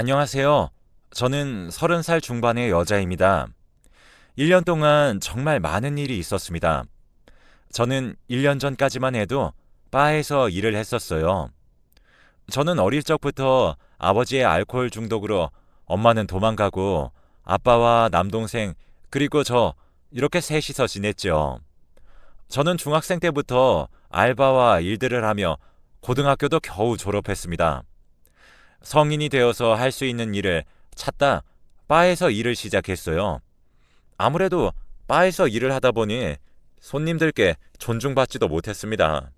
안녕하세요. 저는 30살 중반의 여자입니다. 1년 동안 정말 많은 일이 있었습니다. 저는 1년 전까지만 해도 바에서 일을 했었어요. 저는 어릴 적부터 아버지의 알코올 중독으로 엄마는 도망가고 아빠와 남동생 그리고 저 이렇게 셋이서 지냈죠. 저는 중학생 때부터 알바와 일들을 하며 고등학교도 겨우 졸업했습니다. 성인이 되어서 할 수 있는 일을 찾다 바에서 일을 시작했어요. 아무래도 바에서 일을 하다 보니 손님들께 존중받지도 못했습니다.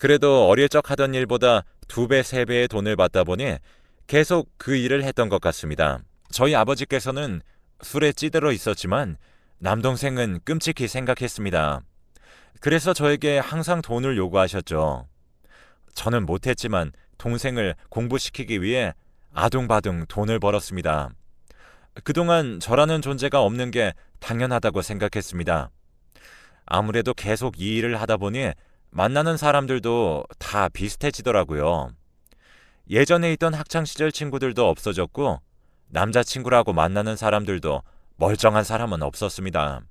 그래도 어릴 적 하던 일보다 두 배, 세 배의 돈을 받다 보니 계속 그 일을 했던 것 같습니다. 저희 아버지께서는 술에 찌들어 있었지만 남동생은 끔찍히 생각했습니다. 그래서 저에게 항상 돈을 요구하셨죠. 저는 못했지만 동생을 공부시키기 위해 아둥바둥 돈을 벌었습니다. 그동안 저라는 존재가 없는 게 당연하다고 생각했습니다. 아무래도 계속 이 일을 하다 보니 만나는 사람들도 다 비슷해지더라고요. 예전에 있던 학창시절 친구들도 없어졌고 남자친구라고 만나는 사람들도 멀쩡한 사람은 없었습니다.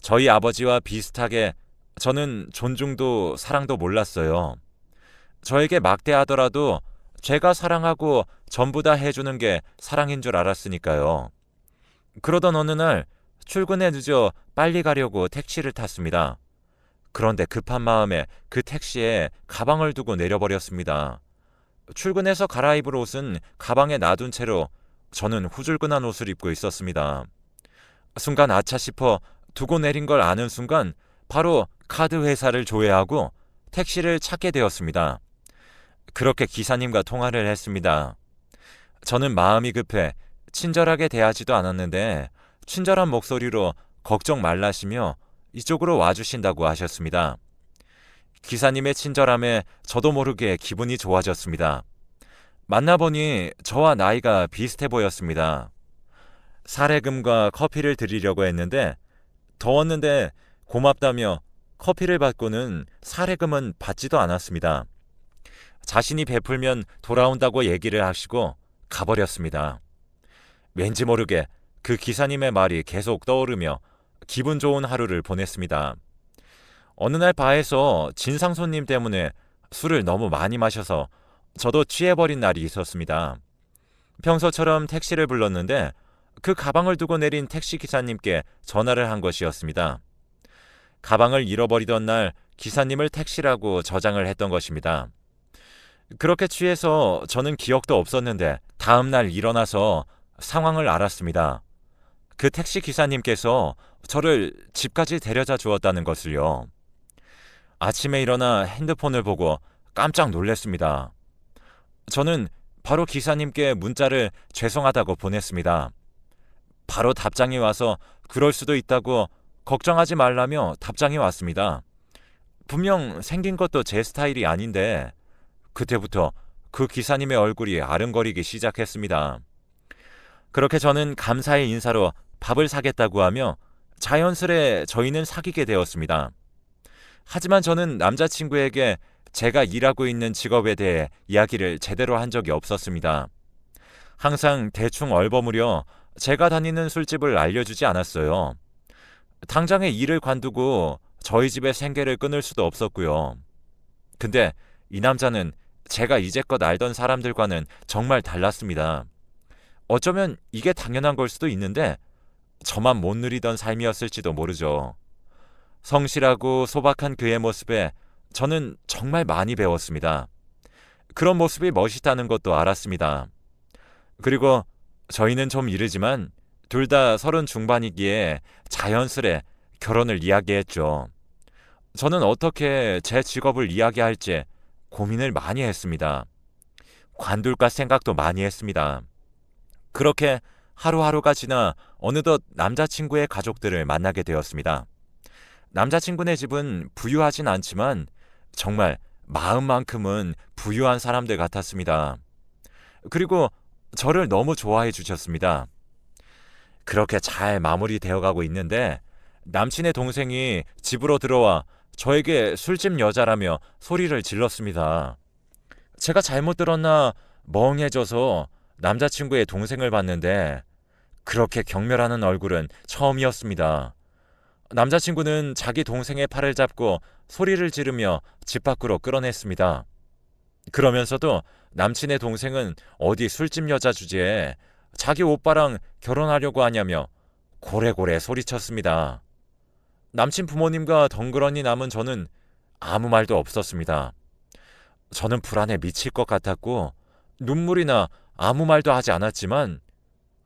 저희 아버지와 비슷하게 저는 존중도 사랑도 몰랐어요. 저에게 막대하더라도 제가 사랑하고 전부 다 해주는 게 사랑인 줄 알았으니까요. 그러던 어느 날 출근에 늦어 빨리 가려고 택시를 탔습니다. 그런데 급한 마음에 그 택시에 가방을 두고 내려버렸습니다. 출근해서 갈아입을 옷은 가방에 놔둔 채로 저는 후줄근한 옷을 입고 있었습니다. 순간 아차 싶어 두고 내린 걸 아는 순간 바로 카드 회사를 조회하고 택시를 찾게 되었습니다. 그렇게 기사님과 통화를 했습니다. 저는 마음이 급해 친절하게 대하지도 않았는데 친절한 목소리로 걱정 말라시며 이쪽으로 와주신다고 하셨습니다. 기사님의 친절함에 저도 모르게 기분이 좋아졌습니다. 만나보니 저와 나이가 비슷해 보였습니다. 사례금과 커피를 드리려고 했는데 더웠는데 고맙다며 커피를 받고는 사례금은 받지도 않았습니다. 자신이 베풀면 돌아온다고 얘기를 하시고 가버렸습니다. 왠지 모르게 그 기사님의 말이 계속 떠오르며 기분 좋은 하루를 보냈습니다. 어느 날 바에서 진상 손님 때문에 술을 너무 많이 마셔서 저도 취해버린 날이 있었습니다. 평소처럼 택시를 불렀는데 그 가방을 두고 내린 택시 기사님께 전화를 한 것이었습니다. 가방을 잃어버리던 날 기사님을 택시라고 저장을 했던 것입니다. 그렇게 취해서 저는 기억도 없었는데 다음 날 일어나서 상황을 알았습니다. 그 택시 기사님께서 저를 집까지 데려다 주었다는 것을요. 아침에 일어나 핸드폰을 보고 깜짝 놀랐습니다. 저는 바로 기사님께 문자를 죄송하다고 보냈습니다. 바로 답장이 와서 그럴 수도 있다고 걱정하지 말라며 답장이 왔습니다. 분명 생긴 것도 제 스타일이 아닌데 그때부터 그 기사님의 얼굴이 아른거리기 시작했습니다. 그렇게 저는 감사의 인사로 밥을 사겠다고 하며 자연스레 저희는 사귀게 되었습니다. 하지만 저는 남자친구에게 제가 일하고 있는 직업에 대해 이야기를 제대로 한 적이 없었습니다. 항상 대충 얼버무려 제가 다니는 술집을 알려주지 않았어요. 당장에 일을 관두고 저희 집의 생계를 끊을 수도 없었고요. 근데 이 남자는 제가 이제껏 알던 사람들과는 정말 달랐습니다. 어쩌면 이게 당연한 걸 수도 있는데 저만 못 누리던 삶이었을지도 모르죠. 성실하고 소박한 그의 모습에 저는 정말 많이 배웠습니다. 그런 모습이 멋있다는 것도 알았습니다. 그리고 저희는 좀 이르지만 둘 다 서른 중반이기에 자연스레 결혼을 이야기했죠. 저는 어떻게 제 직업을 이야기할지 고민을 많이 했습니다. 관둘까 생각도 많이 했습니다. 그렇게 하루하루가 지나 어느덧 남자친구의 가족들을 만나게 되었습니다. 남자친구네 집은 부유하진 않지만 정말 마음만큼은 부유한 사람들 같았습니다. 그리고 저를 너무 좋아해 주셨습니다. 그렇게 잘 마무리되어 가고 있는데 남친의 동생이 집으로 들어와 저에게 술집 여자라며 소리를 질렀습니다. 제가 잘못 들었나 멍해져서 남자친구의 동생을 봤는데 그렇게 경멸하는 얼굴은 처음이었습니다. 남자친구는 자기 동생의 팔을 잡고 소리를 지르며 집 밖으로 끌어냈습니다. 그러면서도 남친의 동생은 어디 술집 여자 주제에 자기 오빠랑 결혼하려고 하냐며 고래고래 소리쳤습니다. 남친 부모님과 덩그러니 남은 저는 아무 말도 없었습니다. 저는 불안에 미칠 것 같았고 눈물이나 아무 말도 하지 않았지만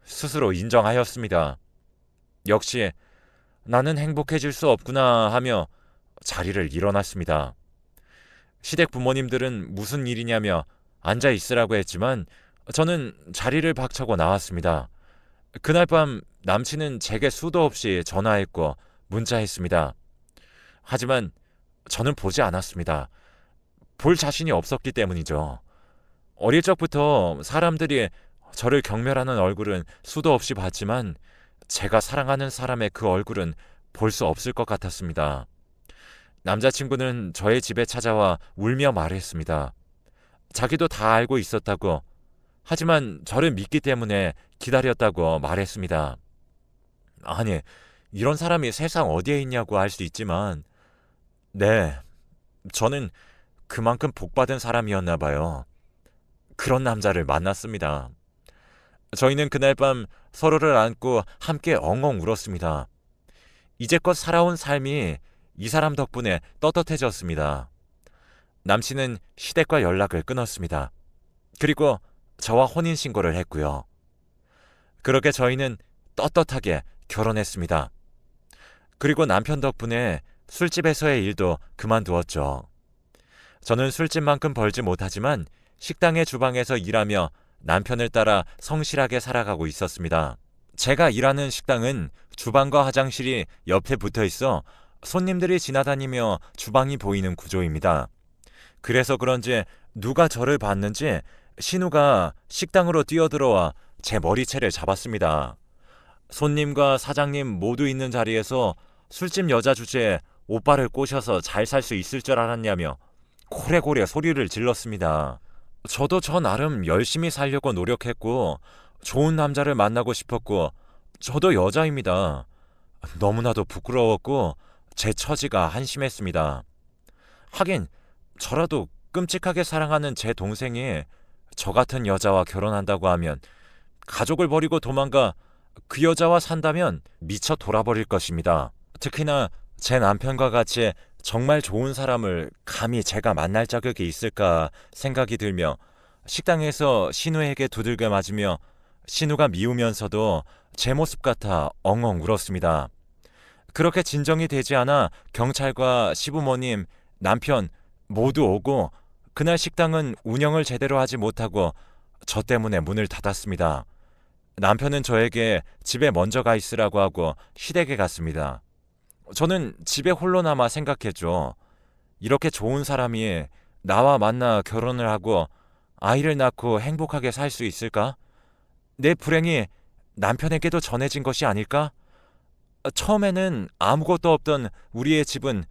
스스로 인정하였습니다. 역시 나는 행복해질 수 없구나 하며 자리를 일어났습니다. 시댁 부모님들은 무슨 일이냐며 앉아 있으라고 했지만 저는 자리를 박차고 나왔습니다. 그날 밤 남친은 제게 수도 없이 전화했고 문자했습니다. 하지만 저는 보지 않았습니다. 볼 자신이 없었기 때문이죠. 어릴 적부터 사람들이 저를 경멸하는 얼굴은 수도 없이 봤지만 제가 사랑하는 사람의 그 얼굴은 볼 수 없을 것 같았습니다. 남자친구는 저의 집에 찾아와 울며 말했습니다. 자기도 다 알고 있었다고, 하지만 저를 믿기 때문에 기다렸다고 말했습니다. 아니, 이런 사람이 세상 어디에 있냐고 할 수 있지만, 네, 저는 그만큼 복받은 사람이었나 봐요. 그런 남자를 만났습니다. 저희는 그날 밤 서로를 안고 함께 엉엉 울었습니다. 이제껏 살아온 삶이 이 사람 덕분에 떳떳해졌습니다. 남친은 시댁과 연락을 끊었습니다. 그리고 저와 혼인신고를 했고요. 그렇게 저희는 떳떳하게 결혼했습니다. 그리고 남편 덕분에 술집에서의 일도 그만두었죠. 저는 술집만큼 벌지 못하지만 식당의 주방에서 일하며 남편을 따라 성실하게 살아가고 있었습니다. 제가 일하는 식당은 주방과 화장실이 옆에 붙어 있어 손님들이 지나다니며 주방이 보이는 구조입니다. 그래서 그런지 누가 저를 봤는지 신우가 식당으로 뛰어들어와 제 머리채를 잡았습니다. 손님과 사장님 모두 있는 자리에서 술집 여자 주제에 오빠를 꼬셔서 잘 살 수 있을 줄 알았냐며 고래고래 소리를 질렀습니다. 저도 저 나름 열심히 살려고 노력했고 좋은 남자를 만나고 싶었고 저도 여자입니다. 너무나도 부끄러웠고 제 처지가 한심했습니다. 하긴 저라도 끔찍하게 사랑하는 제 동생이 저 같은 여자와 결혼한다고 하면 가족을 버리고 도망가 그 여자와 산다면 미쳐 돌아버릴 것입니다. 특히나 제 남편과 같이 정말 좋은 사람을 감히 제가 만날 자격이 있을까 생각이 들며 식당에서 신우에게 두들겨 맞으며 신우가 미우면서도 제 모습 같아 엉엉 울었습니다. 그렇게 진정이 되지 않아 경찰과 시부모님, 남편 모두 오고 그날 식당은 운영을 제대로 하지 못하고 저 때문에 문을 닫았습니다. 남편은 저에게 집에 먼저 가 있으라고 하고 시댁에 갔습니다. 저는 집에 홀로 남아 생각했죠. 이렇게 좋은 사람이 나와 만나 결혼을 하고 아이를 낳고 행복하게 살 수 있을까? 내 불행이 남편에게도 전해진 것이 아닐까? 처음에는 아무것도 없던 우리의 집은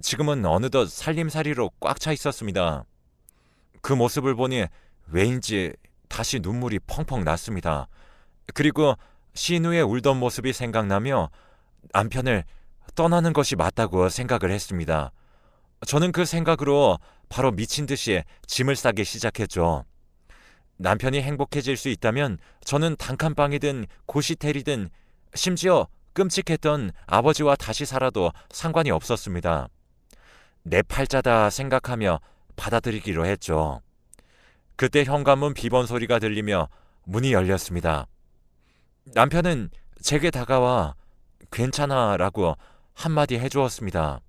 지금은 어느덧 살림살이로 꽉 차 있었습니다. 그 모습을 보니 왜인지 다시 눈물이 펑펑 났습니다. 그리고 신우의 울던 모습이 생각나며 남편을 떠나는 것이 맞다고 생각을 했습니다. 저는 그 생각으로 바로 미친 듯이 짐을 싸기 시작했죠. 남편이 행복해질 수 있다면 저는 단칸방이든 고시텔이든 심지어 끔찍했던 아버지와 다시 살아도 상관이 없었습니다. 내 팔자다 생각하며 받아들이기로 했죠. 그때 현관문 비번 소리가 들리며 문이 열렸습니다. 남편은 제게 다가와 괜찮아 라고 한마디 해주었습니다.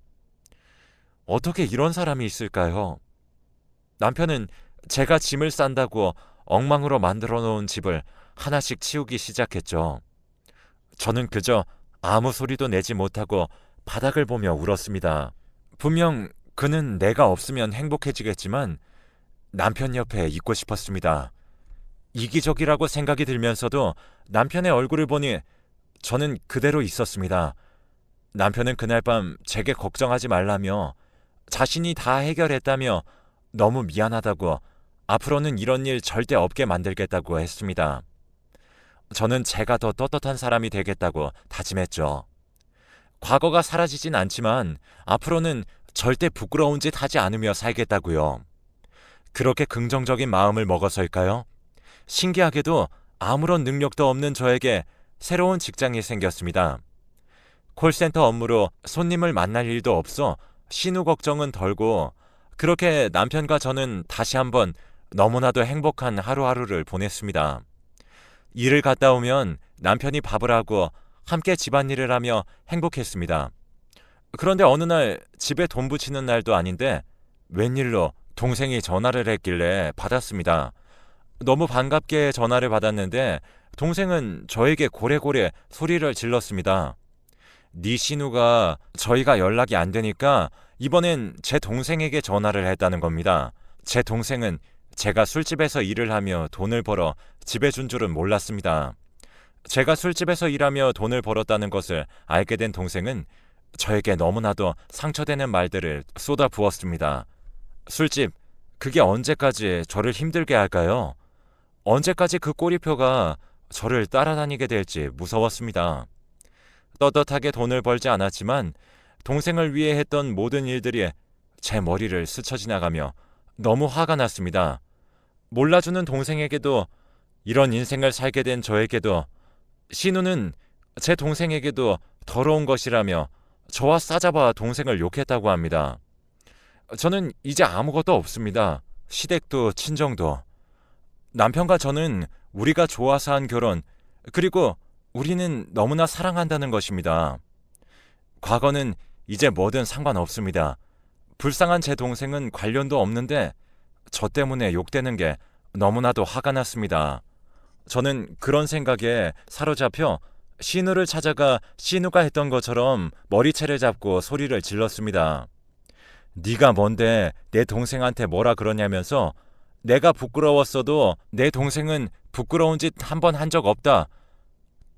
어떻게 이런 사람이 있을까요? 남편은 제가 짐을 싼다고 엉망으로 만들어 놓은 집을 하나씩 치우기 시작했죠. 저는 그저 아무 소리도 내지 못하고 바닥을 보며 울었습니다. 분명 그는 내가 없으면 행복해지겠지만 남편 옆에 있고 싶었습니다. 이기적이라고 생각이 들면서도 남편의 얼굴을 보니 저는 그대로 있었습니다. 남편은 그날 밤 제게 걱정하지 말라며 자신이 다 해결했다며 너무 미안하다고 앞으로는 이런 일 절대 없게 만들겠다고 했습니다. 저는 제가 더 떳떳한 사람이 되겠다고 다짐했죠. 과거가 사라지진 않지만 앞으로는 절대 부끄러운 짓 하지 않으며 살겠다고요. 그렇게 긍정적인 마음을 먹어서일까요? 신기하게도 아무런 능력도 없는 저에게 새로운 직장이 생겼습니다. 콜센터 업무로 손님을 만날 일도 없어 신우 걱정은 덜고 그렇게 남편과 저는 다시 한번 너무나도 행복한 하루하루를 보냈습니다. 일을 갔다 오면 남편이 밥을 하고 함께 집안일을 하며 행복했습니다. 그런데 어느 날 집에 돈 붙이는 날도 아닌데 웬일로 동생이 전화를 했길래 받았습니다. 너무 반갑게 전화를 받았는데 동생은 저에게 고래고래 소리를 질렀습니다. 네 신우가 저희가 연락이 안 되니까 이번엔 제 동생에게 전화를 했다는 겁니다. 제 동생은 제가 술집에서 일을 하며 돈을 벌어 집에 준 줄은 몰랐습니다. 제가 술집에서 일하며 돈을 벌었다는 것을 알게 된 동생은 저에게 너무나도 상처되는 말들을 쏟아 부었습니다. 술집, 그게 언제까지 저를 힘들게 할까요? 언제까지 그 꼬리표가 저를 따라다니게 될지 무서웠습니다. 떳떳하게 돈을 벌지 않았지만 동생을 위해 했던 모든 일들이 제 머리를 스쳐 지나가며 너무 화가 났습니다. 몰라주는 동생에게도 이런 인생을 살게 된 저에게도 신우는 제 동생에게도 더러운 것이라며 저와 싸잡아 동생을 욕했다고 합니다. 저는 이제 아무것도 없습니다. 시댁도 친정도. 남편과 저는 우리가 좋아서 한 결혼, 그리고 우리는 너무나 사랑한다는 것입니다. 과거는 이제 뭐든 상관없습니다. 불쌍한 제 동생은 관련도 없는데 저 때문에 욕되는 게 너무나도 화가 났습니다. 저는 그런 생각에 사로잡혀 신우를 찾아가 신우가 했던 것처럼 머리채를 잡고 소리를 질렀습니다. 네가 뭔데 내 동생한테 뭐라 그러냐면서 내가 부끄러웠어도 내 동생은 부끄러운 짓 한 번 한 적 없다.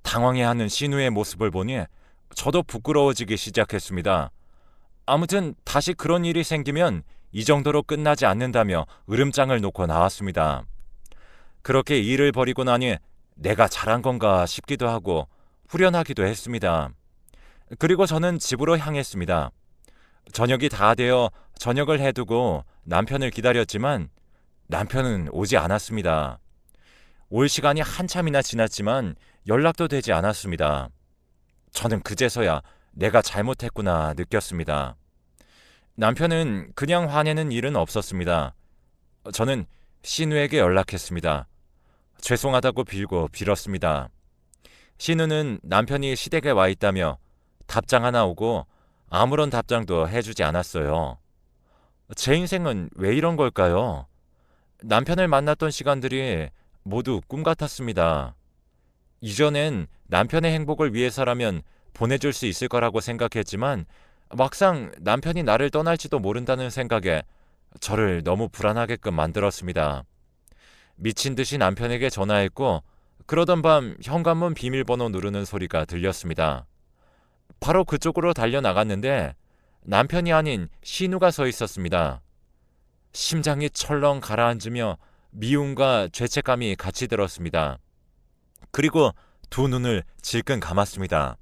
당황해하는 신우의 모습을 보니 저도 부끄러워지기 시작했습니다. 아무튼 다시 그런 일이 생기면 이 정도로 끝나지 않는다며 으름장을 놓고 나왔습니다. 그렇게 일을 벌이고 나니 내가 잘한 건가 싶기도 하고 후련하기도 했습니다. 그리고 저는 집으로 향했습니다. 저녁이 다 되어 저녁을 해두고 남편을 기다렸지만 남편은 오지 않았습니다. 올 시간이 한참이나 지났지만 연락도 되지 않았습니다. 저는 그제서야 내가 잘못했구나 느꼈습니다. 남편은 그냥 화내는 일은 없었습니다. 저는 신우에게 연락했습니다. 죄송하다고 빌고 빌었습니다. 신우는 남편이 시댁에 와 있다며 답장 하나 오고 아무런 답장도 해주지 않았어요. 제 인생은 왜 이런 걸까요? 남편을 만났던 시간들이 모두 꿈 같았습니다. 이전엔 남편의 행복을 위해서라면 보내줄 수 있을 거라고 생각했지만 막상 남편이 나를 떠날지도 모른다는 생각에 저를 너무 불안하게끔 만들었습니다. 미친 듯이 남편에게 전화했고 그러던 밤 현관문 비밀번호 누르는 소리가 들렸습니다. 바로 그쪽으로 달려 나갔는데 남편이 아닌 신우가 서 있었습니다. 심장이 철렁 가라앉으며 미움과 죄책감이 같이 들었습니다. 그리고 두 눈을 질끈 감았습니다.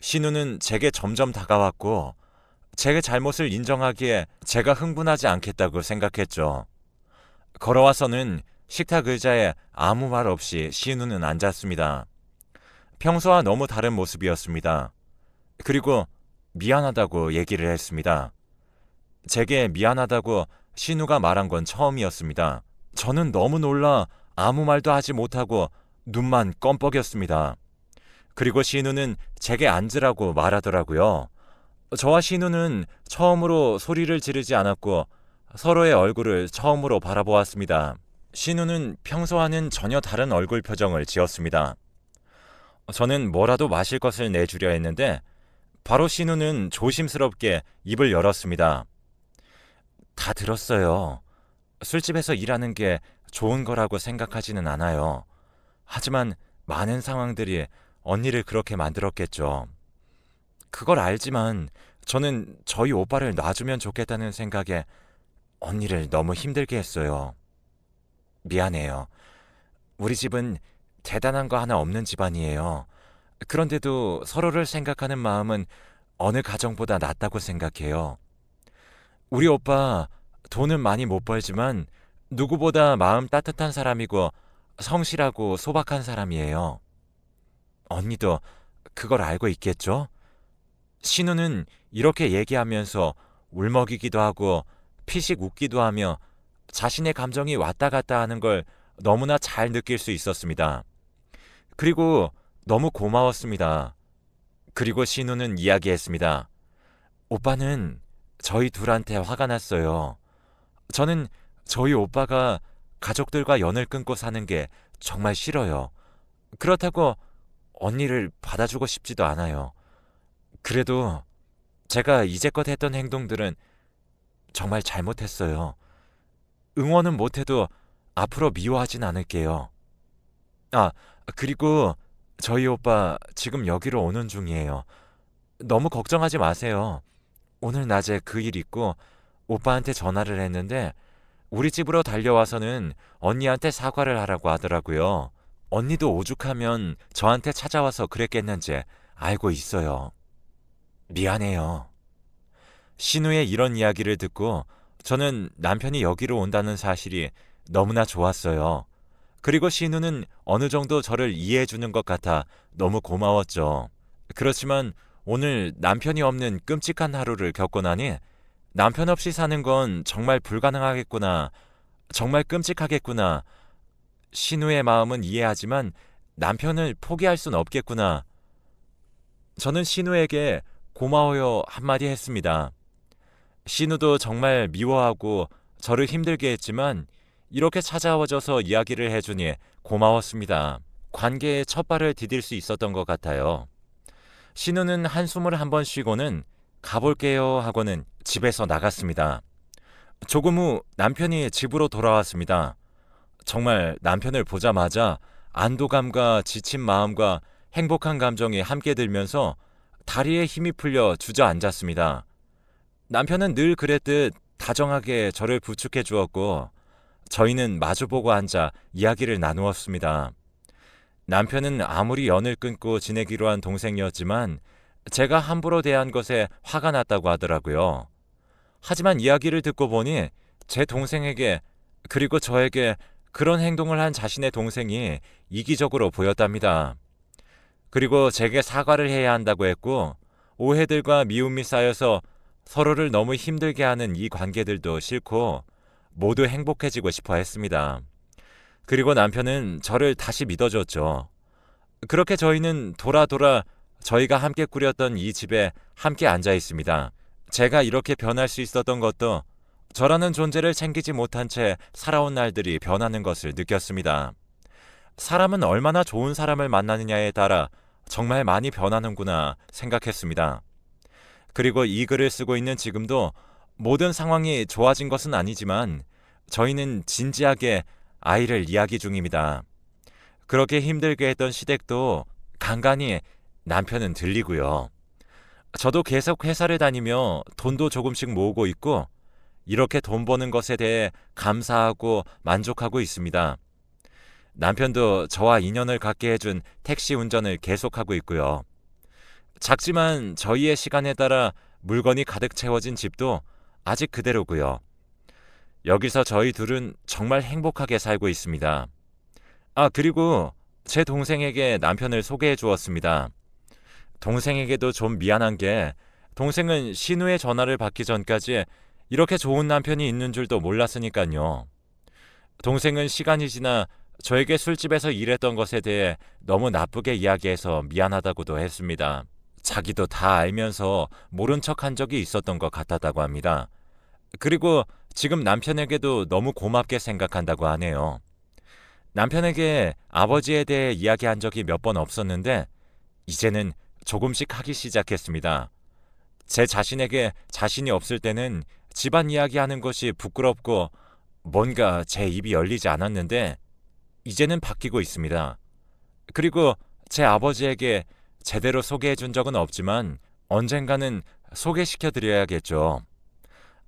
신우는 제게 점점 다가왔고 제 잘못을 인정하기에 제가 흥분하지 않겠다고 생각했죠. 걸어와서는 식탁 의자에 아무 말 없이 신우는 앉았습니다. 평소와 너무 다른 모습이었습니다. 그리고 미안하다고 얘기를 했습니다. 제게 미안하다고 신우가 말한 건 처음이었습니다. 저는 너무 놀라 아무 말도 하지 못하고 눈만 껌뻑였습니다. 그리고 신우는 제게 앉으라고 말하더라고요. 저와 신우는 처음으로 소리를 지르지 않았고 서로의 얼굴을 처음으로 바라보았습니다. 신우는 평소와는 전혀 다른 얼굴 표정을 지었습니다. 저는 뭐라도 마실 것을 내주려 했는데 바로 신우는 조심스럽게 입을 열었습니다. 다 들었어요. 술집에서 일하는 게 좋은 거라고 생각하지는 않아요. 하지만 많은 상황들이 언니를 그렇게 만들었겠죠. 그걸 알지만 저는 저희 오빠를 놔주면 좋겠다는 생각에 언니를 너무 힘들게 했어요. 미안해요. 우리 집은 대단한 거 하나 없는 집안이에요. 그런데도 서로를 생각하는 마음은 어느 가정보다 낫다고 생각해요. 우리 오빠 돈은 많이 못 벌지만 누구보다 마음 따뜻한 사람이고 성실하고 소박한 사람이에요. 언니도 그걸 알고 있겠죠? 신우는 이렇게 얘기하면서 울먹이기도 하고 피식 웃기도 하며 자신의 감정이 왔다 갔다 하는 걸 너무나 잘 느낄 수 있었습니다. 그리고 너무 고마웠습니다. 그리고 신우는 이야기했습니다. 오빠는 저희 둘한테 화가 났어요. 저는 저희 오빠가 가족들과 연을 끊고 사는 게 정말 싫어요. 그렇다고 언니를 받아주고 싶지도 않아요. 그래도 제가 이제껏 했던 행동들은 정말 잘못했어요. 응원은 못해도 앞으로 미워하진 않을게요. 아, 그리고 저희 오빠 지금 여기로 오는 중이에요. 너무 걱정하지 마세요. 오늘 낮에 그 일 있고 오빠한테 전화를 했는데 우리 집으로 달려와서는 언니한테 사과를 하라고 하더라고요. 언니도 오죽하면 저한테 찾아와서 그랬겠는지 알고 있어요. 미안해요. 신우의 이런 이야기를 듣고 저는 남편이 여기로 온다는 사실이 너무나 좋았어요. 그리고 신우는 어느 정도 저를 이해해 주는 것 같아 너무 고마웠죠. 그렇지만 오늘 남편이 없는 끔찍한 하루를 겪고 나니 남편 없이 사는 건 정말 불가능하겠구나. 정말 끔찍하겠구나. 신우의 마음은 이해하지만 남편을 포기할 순 없겠구나. 저는 신우에게 고마워요 한마디 했습니다. 신우도 정말 미워하고 저를 힘들게 했지만 이렇게 찾아와줘서 이야기를 해주니 고마웠습니다. 관계의 첫 발을 디딜 수 있었던 것 같아요. 신우는 한숨을 한 번 쉬고는 가볼게요 하고는 집에서 나갔습니다. 조금 후 남편이 집으로 돌아왔습니다. 정말 남편을 보자마자 안도감과 지친 마음과 행복한 감정이 함께 들면서 다리에 힘이 풀려 주저앉았습니다. 남편은 늘 그랬듯 다정하게 저를 부축해 주었고 저희는 마주보고 앉아 이야기를 나누었습니다. 남편은 아무리 연을 끊고 지내기로 한 동생이었지만 제가 함부로 대한 것에 화가 났다고 하더라고요. 하지만 이야기를 듣고 보니 제 동생에게 그리고 저에게 그런 행동을 한 자신의 동생이 이기적으로 보였답니다. 그리고 제게 사과를 해야 한다고 했고 오해들과 미움이 쌓여서 서로를 너무 힘들게 하는 이 관계들도 싫고 모두 행복해지고 싶어 했습니다. 그리고 남편은 저를 다시 믿어줬죠. 그렇게 저희는 돌아 돌아 저희가 함께 꾸렸던 이 집에 함께 앉아 있습니다. 제가 이렇게 변할 수 있었던 것도 저라는 존재를 챙기지 못한 채 살아온 날들이 변하는 것을 느꼈습니다. 사람은 얼마나 좋은 사람을 만나느냐에 따라 정말 많이 변하는구나 생각했습니다. 그리고 이 글을 쓰고 있는 지금도 모든 상황이 좋아진 것은 아니지만 저희는 진지하게 아이를 이야기 중입니다. 그렇게 힘들게 했던 시댁도 간간히 남편은 들리고요. 저도 계속 회사를 다니며 돈도 조금씩 모으고 있고 이렇게 돈 버는 것에 대해 감사하고 만족하고 있습니다. 남편도 저와 인연을 갖게 해준 택시 운전을 계속하고 있고요. 작지만 저희의 시간에 따라 물건이 가득 채워진 집도 아직 그대로고요. 여기서 저희 둘은 정말 행복하게 살고 있습니다. 아, 그리고 제 동생에게 남편을 소개해 주었습니다. 동생에게도 좀 미안한 게 동생은 신우의 전화를 받기 전까지 이렇게 좋은 남편이 있는 줄도 몰랐으니까요. 동생은 시간이 지나 저에게 술집에서 일했던 것에 대해 너무 나쁘게 이야기해서 미안하다고도 했습니다. 자기도 다 알면서 모른 척 한 적이 있었던 것 같았다고 합니다. 그리고 지금 남편에게도 너무 고맙게 생각한다고 하네요. 남편에게 아버지에 대해 이야기한 적이 몇 번 없었는데 이제는 조금씩 하기 시작했습니다. 제 자신에게 자신이 없을 때는 집안 이야기 하는 것이 부끄럽고 뭔가 제 입이 열리지 않았는데 이제는 바뀌고 있습니다. 그리고 제 아버지에게 제대로 소개해 준 적은 없지만 언젠가는 소개시켜 드려야겠죠.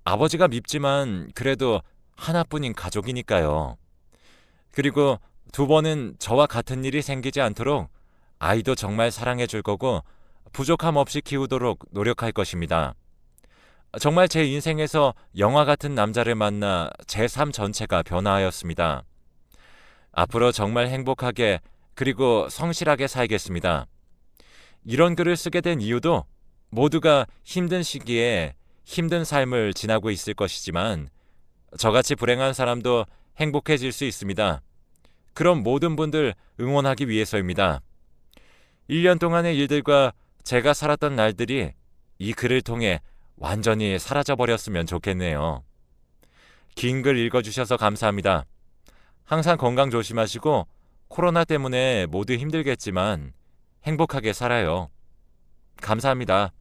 아버지가 밉지만 그래도 하나뿐인 가족이니까요. 그리고 두 번은 저와 같은 일이 생기지 않도록 아이도 정말 사랑해 줄 거고 부족함 없이 키우도록 노력할 것입니다. 정말 제 인생에서 영화 같은 남자를 만나 제 삶 전체가 변화하였습니다. 앞으로 정말 행복하게 그리고 성실하게 살겠습니다. 이런 글을 쓰게 된 이유도 모두가 힘든 시기에 힘든 삶을 지나고 있을 것이지만 저같이 불행한 사람도 행복해질 수 있습니다. 그럼 모든 분들 응원하기 위해서입니다. 1년 동안의 일들과 제가 살았던 날들이 이 글을 통해 완전히 사라져 버렸으면 좋겠네요. 긴 글 읽어주셔서 감사합니다. 항상 건강 조심하시고 코로나 때문에 모두 힘들겠지만 행복하게 살아요. 감사합니다.